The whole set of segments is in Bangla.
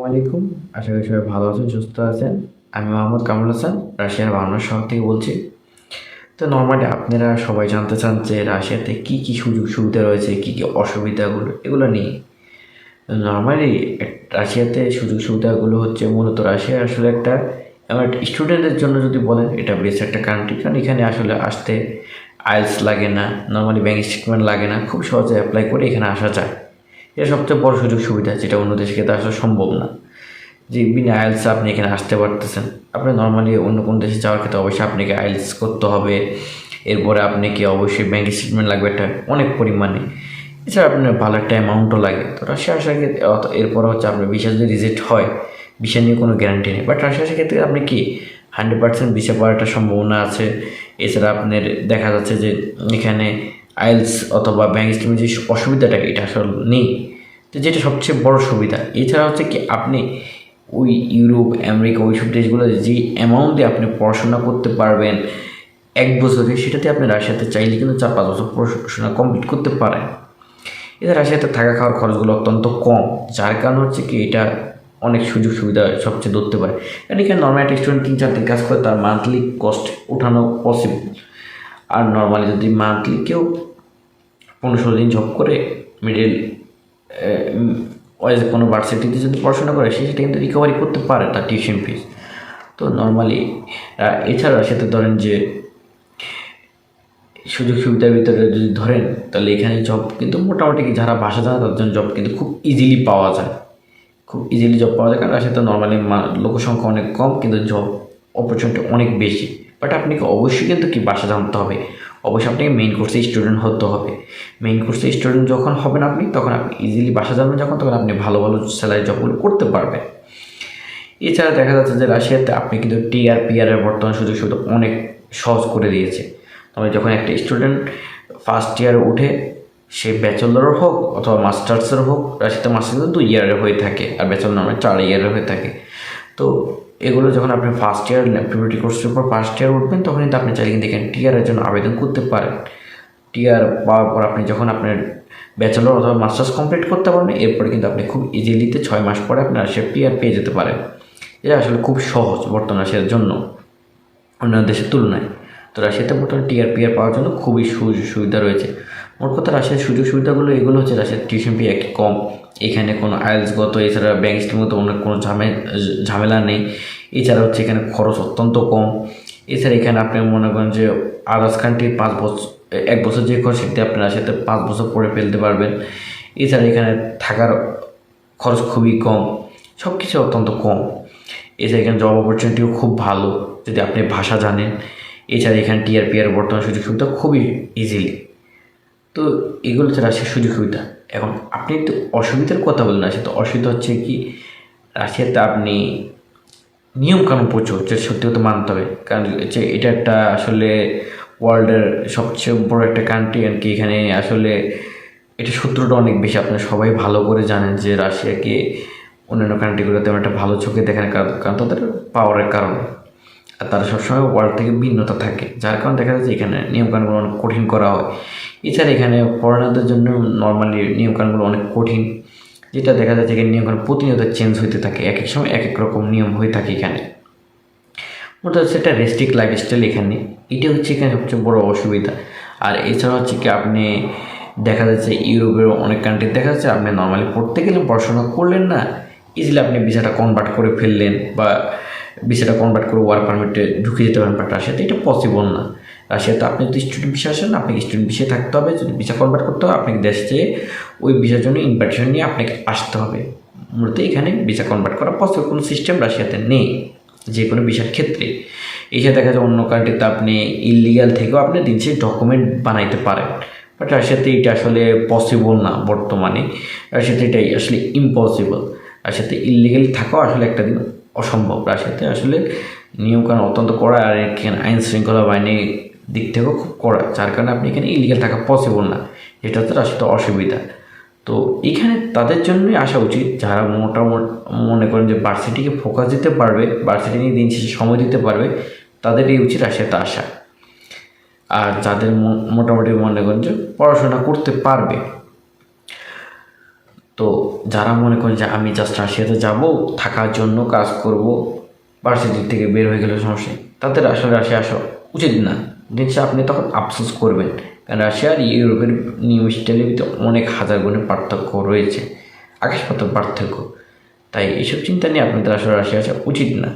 আলাইকুম। আশা করি সবাই ভালো আছেন, সুস্থ আছেন। আমি মোহাম্মদ কামরুল হাসান, রাশিয়ার বাংলা শহর থেকে বলছি। তো নর্মালি আপনারা সবাই জানতে চান যে রাশিয়াতে কী কী সুযোগ সুবিধা রয়েছে, কী কী অসুবিধাগুলো, এগুলো নিয়ে। নর্মালি রাশিয়াতে সুযোগ সুবিধাগুলো হচ্ছে মূলত রাশিয়া আসলে একটা আমার স্টুডেন্টদের জন্য যদি বলেন, এটা বেশ একটা কান্ট্রি। কারণ এখানে আসলে আসতে আইলস লাগে না নর্মালি ব্যাঙ্ক স্টেটমেন্ট লাগে না, খুব সহজে অ্যাপ্লাই করে এখানে আসা যায়। এটা সবচেয়ে বড় সুযোগ সুবিধা যেটা অন্য দেশে ক্ষেত্রে আসলে সম্ভব না। যে বিনা আইলস আপনি এখানে আসতে পারতেছেন। আপনি নর্মালি অন্য কোনো দেশে যাওয়ার ক্ষেত্রে অবশ্যই আপনাকে আইলস করতে হবে। এরপরে আপনাকে অবশ্যই ব্যাঙ্ক স্টেটমেন্ট লাগবে একটা অনেক পরিমাণে। এছাড়া আপনার ভালো একটা অ্যামাউন্টও লাগে। তো রাশিয়া আসার ক্ষেত্রে এরপর হচ্ছে আপনার ভিসা যদি রিজেক্ট হয় ভিসা নিয়ে কোনো গ্যারান্টি নেই। বাট রাশিয়া আসার ক্ষেত্রে আপনি কি হান্ড্রেড পার্সেন্ট ভিসা পাওয়ার একটা সম্ভাবনা আছে। এছাড়া আপনার দেখা যাচ্ছে যে এখানে আইলস অথবা ব্যাঙ্ক স্টেটমেন্ট যে অসুবিধাটা, এটা আসলে নেই। তো যেটা সবচেয়ে বড় সুবিধা, এছাড়া হচ্ছে কি আপনি ওই ইউরোপ, আমেরিকা, ওইসব দেশগুলো যে অ্যামাউন্ট দিয়ে আপনি পড়াশোনা করতে পারবেন এক বছরে সেটাতে আপনি রাশিয়াতে চাইলে কিন্তু চার পাঁচ বছর পড়াশোনা কমপ্লিট করতে পারেন। এদের রাশিয়াতে থাকা খাওয়ার খরচগুলো অত্যন্ত কম, যার কারণে হচ্ছে কি এটা অনেক সুযোগ সুবিধা সবচেয়ে ধরতে পারে। কারণ এখানে নর্মাল একটা স্টুডেন্ট তিন চার দিন কাজ করে, তার মান্থলি কস্ট ওঠানো পসিবল আর নর্মালি যদি মান্থলি কেউ পনেরো ষোলো দিন জব করে মিডিল ওয়াইজ কোনো ভার্সিটিতে যদি পড়াশোনা করে, সে সেটা কিন্তু রিকভারি করতে পারে তার টিউশন ফিস তো নর্মালি এছাড়া সেটা ধরেন যে, সুযোগ সুবিধার ভিতরে যদি ধরেন, তাহলে এখানে জব কিন্তু মোটামুটি যারা ভাষা জানে তাদের জন্য জব কিন্তু খুব ইজিলি পাওয়া যায়। খুব ইজিলি জব পাওয়া যায়, কারণ রাশিয়াতে নর্মালি লোকসংখ্যা অনেক কম, কিন্তু জব অপরচুনিটি অনেক বেশি। বাট আপনাকে অবশ্যই কিন্তু কি ভাষা জানতে হবে? অবশ্যই আপনাকে মেইন কোর্সে স্টুডেন্ট হতে হবে। মেইন কোর্সে স্টুডেন্ট যখন হবেন আপনি, তখন আপনি ইজিলি ভাষা জানবেন যখন, তখন আপনি ভালো ভালো স্যালারি জবগুলো করতে পারবেন। এছাড়া দেখা যাচ্ছে যে রাশিয়াতে আপনি কিন্তু টিআর পিআরের বর্তমান সুযোগ সুবিধা অনেক সহজ করে দিয়েছে। তবে যখন একটা স্টুডেন্ট ফার্স্ট ইয়ার উঠে, সে ব্যাচেলর হোক অথবা মাস্টার্সের হোক, রাশিয়াতে মাস্টার্স কিন্তু দুই ইয়ারের হয়ে থাকে, আর ব্যাচেলর নামে চার ইয়ারের হয়ে থাকে। তো এগুলো যখন আপনি ফার্স্ট ইয়ার প্রিপারেটরি কোর্সের উপর ফার্স্ট ইয়ার উঠবেন তখন কিন্তু আপনি চাইলে কিন্তু এখানে টিআরের জন্য আবেদন করতে পারেন। টিআর পাওয়ার পর আপনি যখন আপনার ব্যাচেলর অথবা মাস্টার্স কমপ্লিট করতে পারবেন, এরপরে কিন্তু আপনি খুব ইজিলিতে ছয় মাস পরে আপনার সে টিআর পেয়ে যেতে পারেন। এটা আসলে খুব সহজ বর্তমান রাশিয়ার জন্য, অন্যান্য দেশের তুলনায়। তো রাশিয়াতে বর্তমানে টিআর পিআর পাওয়ার জন্য খুবই সুযোগ সুবিধা রয়েছে। মোট কথা রাশিয়ার সুযোগ সুবিধাগুলো এগুলো হচ্ছে রাশিয়ার টিউশন ফি একই কম। এখানে কোনো আইএলসগত এছাড়া ব্যাঙ্ক মতো অনেক কোনো ঝামে ঝামেলা নেই। এছাড়া হচ্ছে এখানে খরচ অত্যন্ত কম। এছাড়া এখানে আপনি মনে করেন যে আদার্স কান্ট্রি পাঁচ বছর এক বছর যে খরচ সেটি আপনি রাশিয়াতে পাঁচ বছর পরে ফেলতে পারবেন। এছাড়া এখানে থাকার খরচ খুবই কম। সব কিছু অত্যন্ত কম। এছাড়া এখানে জব অপরচুনিটিও খুব ভালো, যদি আপনি ভাষা জানেন। এছাড়া এখানে টিআরপিআর বর্তমান সুযোগ সুবিধা খুবই ইজিলি তো এগুলো হচ্ছে রাশিয়ার সুযোগ সুবিধা। এখন আপনি তো অসুবিধার কথা বলেন রাশিয়া তো অসুবিধা হচ্ছে কি, রাশিয়াতে আপনি নিয়মকানুন প্রচুর যে সত্যি কথা মানতে হবে। কারণ হচ্ছে এটা একটা আসলে ওয়ার্ল্ডের সবচেয়ে বড় একটা কান্ট্রি আর কি এখানে আসলে এটা শত্রুটা অনেক বেশি। আপনারা সবাই ভালো করে জানেন যে রাশিয়াকে অন্যান্য কান্ট্রিগুলোতে একটা ভালো চোখে দেখেন কারণ কারণ তাদের পাওয়ারের কারণে। আর তারা সবসময় ওয়ার্ল্ড থেকে ভিন্নতা থাকে। যার কারণে দেখা যাচ্ছে এখানে নিয়মকানুনগুলো অনেক কঠিন করা হয়। এছাড়া এখানে ফরেনারদের জন্য নর্মালি নিয়মকানুনগুলো অনেক কঠিন, যেটা দেখা যাচ্ছে এখানে নিয়মকানুন প্রতিনিয়ত চেঞ্জ হতে থাকে। এক এক সময় এক এক রকম নিয়ম হয়ে থাকে এখানে। মোট হচ্ছে একটা রেস্ট্রিক্ট লাইফস্টাইল এখানে। এটা হচ্ছে এখানে সবচেয়ে বড় অসুবিধা। আর এছাড়া হচ্ছে কি, আপনি দেখা যাচ্ছে ইউরোপের অনেক কান্ট্রি দেখা যাচ্ছে আপনি নর্মালি পড়তে গেলে পড়াশোনা করলেন না ইজিলি আপনি ভিসাটা কনভার্ট করে ফেললেন বা ভিসাটা কনভার্ট করে ওয়ার্ক পারমিটে ঢুকে যেতে পারেন বাট রাশিয়াতে এটা পসিবল না। রাশিয়াতে আপনি যদি স্টুডেন্ট ভিসা আসেন, আপনাকে স্টুডেন্ট ভিসায় থাকতে হবে, যদি ভিসা কনভার্ট করতে হবে আপনাকে দেশ যেয়ে ওই ভিসার জন্য ইনভাইটেশন নিয়ে আপনাকে আসতে হবে। মূলত এখানে ভিসা কনভার্ট করা পসিবল কোনো সিস্টেম রাশিয়াতে নেই, যে কোনো বিষয়ের ক্ষেত্রে। এসে দেখা যায় অন্য কান্ট্রিতে আপনি ইলিগাল থেকেও আপনি দিন শেষে ডকুমেন্ট বানাইতে পারেন। বাট রাশিয়াতে এটা আসলে পসিবল না বর্তমানে। রাশিয়াতে এটাই আসলে ইম্পসিবল রাশিয়াতে ইলিগালি থাকাও আসলে একটা দিন অসম্ভব রাশিয়াতে আসলে নিয়মকানুন অত্যন্ত কড়া আর এখানে আইন শৃঙ্খলা বাহিনীর দিক থেকেও খুব কড়া, যার কারণে আপনি এখানে ইলিগাল থাকা পসিবল না। যেটা হচ্ছে রাশিয়াতে অসুবিধা। তো এখানে তাদের জন্যই আসা উচিত, যারা মোটামুটি মনে করেন যে ভার্সিটিকে ফোকাস দিতে পারবে ভার্সিটি নিয়ে দিন শেষে সময় দিতে পারবে তাদেরই উচিত রাশিয়াতে আসা। আর যাদের মোটামুটি মনে করেন যে পড়াশোনা করতে পারবে তো যারা মনে করেন যে আমি জাস্ট রাশিয়াতে যাব, থাকার জন্য কাজ করব ভার্সিটি থেকে বের হয়ে গেলে সমস্যা তাদের আসলে রাশিয়া আসা উচিত না। দেখছি আপনি তখন আফসোস করবেন। কারণ রাশিয়া আর ইউরোপের নিউ স্টাইলের ভিতরে অনেক হাজার গুণের পার্থক্য রয়েছে। আকাশপাত পার্থক্য। তাই এইসব চিন্তা নিয়ে আপনাদের আসলে রাশিয়া আসা উচিত না।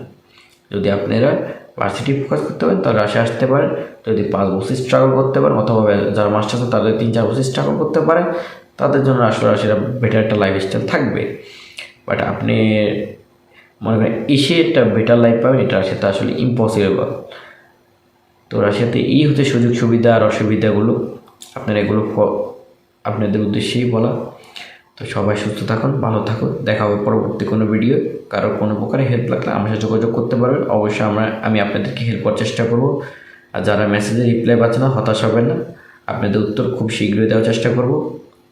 যদি আপনারা ভার্সিটি ফোকাস করতে পারেন, তাহলে রাশিয়া আসতে পারেন। যদি পাঁচ বছর স্ট্রাগল করতে পারেন, অথবা যারা মাস্টার আছে, তাদের তিন চার বছর স্ট্রাগল করতে পারে তাদের জন্য আসলে সেটা বেটার একটা লাইফ স্টাইল থাকবে। বাট আপনি মনে করেন এসে একটা বেটার লাইফ পাবেন, এটা রাশিয়াতে আসলে ইম্পসিবল তো রাশিয়াতে এই হচ্ছে সুযোগ সুবিধা আর অসুবিধাগুলো। আপনারা এগুলো আপনাদের উদ্দেশ্যেই বলা। তো সবাই সুস্থ থাকুন, ভালো থাকুন। দেখা হবে পরবর্তী কোনো ভিডিও কারোর কোনো প্রকারে হেল্প লাগলে আমার সাথে যোগাযোগ করতে পারবেন। অবশ্যই আমরা, আমি আপনাদেরকে হেল্প করার চেষ্টা করব। আর যারা মেসেজে রিপ্লাই পাচ্ছে না, হতাশ হবেন না। আপনাদের উত্তর খুব শীঘ্রই দেওয়ার চেষ্টা করব।